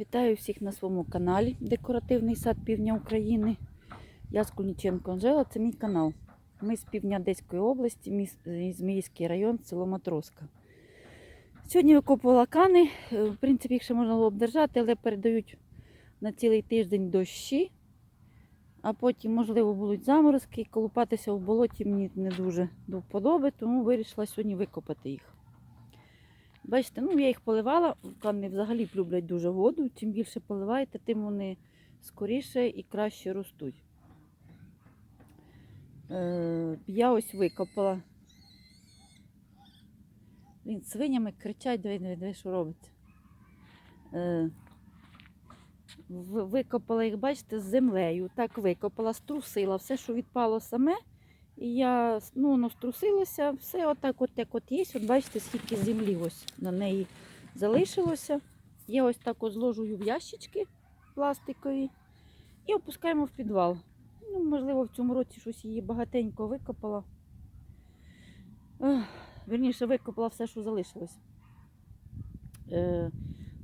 Вітаю всіх на своєму каналі Декоративний сад Півдня України. Я Скульниченко Анжела, це мій канал. Ми з півдня Одеської області, міс- Зміївський район, село Матроска. Сьогодні викопувала кани. Е, В принципі, їх ще можна було б держати, але передають на цілий тиждень дощі, а потім, можливо, будуть заморозки. Колупатися в болоті мені не дуже до вподоби, тому вирішила сьогодні викопати їх. Бачите, ну я їх поливала. Кани взагалі люблять дуже воду. Чим більше поливаєте, тим вони скоріше і краще ростуть. Е, я ось викопала. Він свинями кричать, диви, диви, диви, що робиться. Е, викопала їх, бачите, з землею. Так викопала, струсила все, що відпало саме. І я ну, воно струсилося, все отак, от як от є. От бачите, скільки землі ось на неї залишилося. Я ось так от зложую в ящички пластикові і опускаємо в підвал. Ну, можливо, в цьому році щось її багатенько викопала. Ех, Вірніше, викопала все, що залишилось. Е,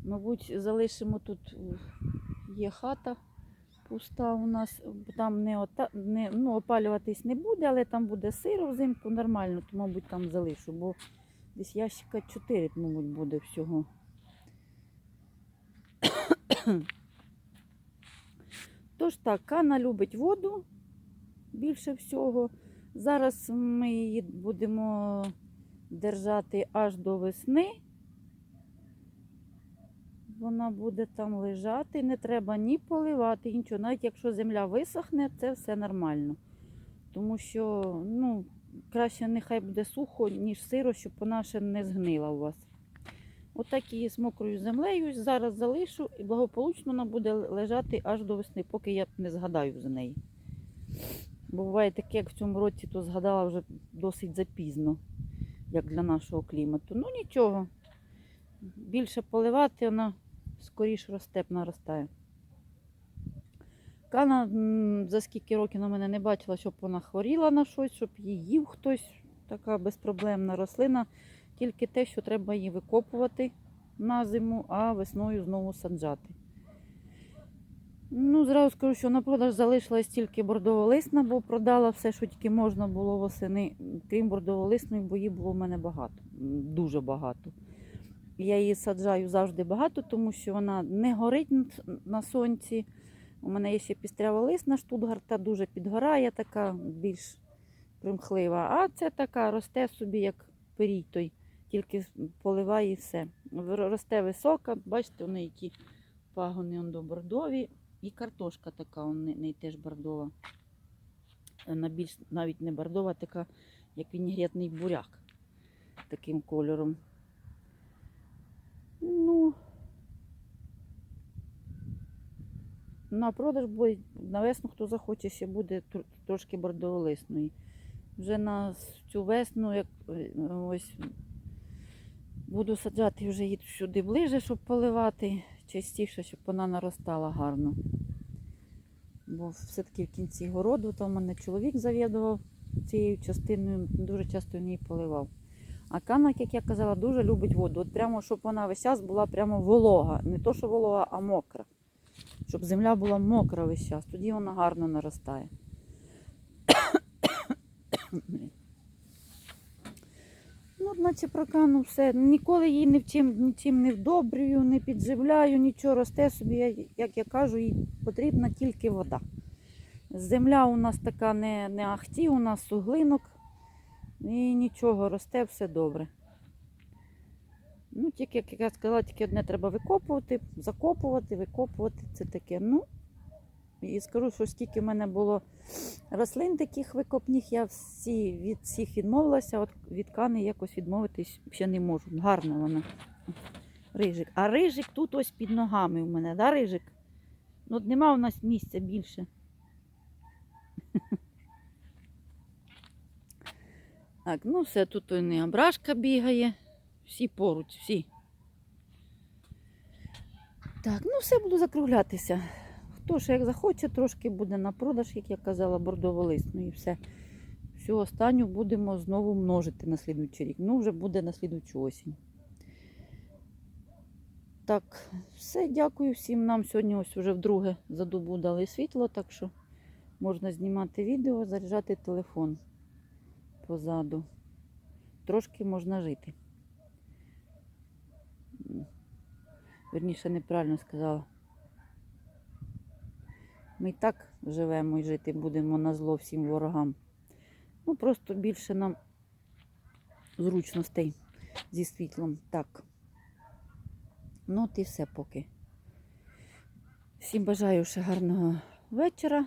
мабуть, залишимо тут е, є хата пуста у нас. Там не, ота, не ну, опалюватись не буде, але там буде сиро взимку нормально, то, мабуть, там залишу, бо десь ящика 4, мабуть, буде всього. Тож так, кана любить воду більше всього. Зараз ми її будемо держати аж до весни. Вона буде там лежати, не треба ні поливати, нічого. Навіть якщо земля висохне, це все нормально. Тому що ну, краще нехай буде сухо, ніж сиро, щоб вона ще не згнила у вас. Отак її з мокрою землею зараз залишу і благополучно вона буде лежати аж до весни, поки я не згадаю за неї. Бо буває таке, як в цьому році, то згадала вже досить запізно, як для нашого клімату. Ну нічого. Більше поливати, вона скоріш росте, наростає. Кана за скільки років на мене не бачила, щоб вона хворіла на щось, щоб її їв хтось. Така безпроблемна рослина. Тільки те, що треба її викопувати на зиму, а весною знову саджати. Ну, зразу скажу, що на продаж залишилась тільки бордово-лисна, бо продала все, що тільки можна було восени, крім бордово-лисної, бо її було в мене багато, дуже багато. Я її саджаю завжди багато, тому що вона не горить на сонці. У мене є ще пістрява лисна штутгарта, дуже підгорає, така більш примхлива. А це така росте собі, як перій той, тільки поливає і все. Росте висока, бачите, у неї які пагони он до бордові. І картошка така, у не- неї теж бордова. Вона більш навіть не бордова, така, як вінігретний буряк таким кольором. Ну, на продаж буде на весну, хто захоче, ще буде трошки бордоволисної. Вже на цю весну, як е, ось буду саджати вже її сюди ближе, щоб поливати частіше, щоб вона наростала гарно. Бо все-таки в кінці городу там мене чоловік завідував цією частиною, дуже часто в ній поливав. А канак, як я казала, дуже любить воду. От прямо, щоб вона весь час була прямо волога. Не то, що волога, а мокра. Щоб земля була мокра весь час. Тоді вона гарно наростає. ну, наче про кану все. Ніколи її ні чим, нічим не вдобрюю, не підживляю, нічого росте собі. Як я кажу, їй потрібна тільки вода. Земля у нас така не, не ахті, у нас суглинок. І нічого, росте все добре. Ну, тільки, як я сказала, тільки одне треба викопувати, закопувати, викопувати. Це таке. Ну, і скажу, що скільки в мене було рослин таких викопних, я всі від всіх відмовилася, от від кани якось відмовитись ще не можу. Гарна вона. Рижик. А рижик тут ось під ногами у мене, да, рижик? Ну, от нема у нас місця більше. Так, ну все, тут і не ображка бігає. Всі поруч, всі. Так, ну все буду закруглятися. Хто ж як захоче, трошки буде на продаж, як я казала, бордово-лисну і все. Всю останню будемо знову множити на слідуючий рік. Ну, вже буде на слідуючу осінь. Так, все, дякую всім. Нам сьогодні ось вже вдруге за добу дали світло, так що можна знімати відео, заряджати телефон позаду. Трошки можна жити. Верніше, неправильно сказала. Ми і так живемо і жити будемо на зло всім ворогам. Ну, просто більше нам зручностей зі світлом. Так. Ну, от і все поки. Всім бажаю ще гарного вечора.